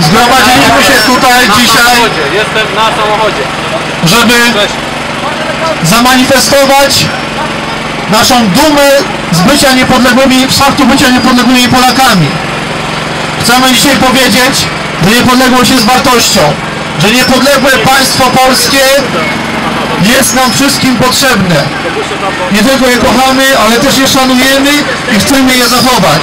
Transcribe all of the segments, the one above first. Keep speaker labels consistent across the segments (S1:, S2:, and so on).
S1: Zgromadziliśmy się tutaj dzisiaj, Jestem na samochodzie.
S2: żeby zamanifestować naszą dumę z bycia niepodległymi, z faktu bycia niepodległymi Polakami. Chcemy dzisiaj powiedzieć, że niepodległość jest wartością, że niepodległe państwo polskie jest nam wszystkim potrzebne. Nie tylko je kochamy, ale też je szanujemy i chcemy je zachować.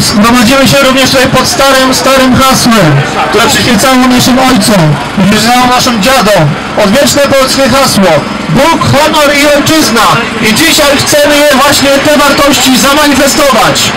S2: Zgromadzimy się również tutaj pod starym, starym hasłem, które przyświecało naszym ojcom, przyświecało naszym dziadom. Odwieczne polskie hasło. Bóg, honor i ojczyzna. I dzisiaj chcemy je właśnie te wartości zamanifestować.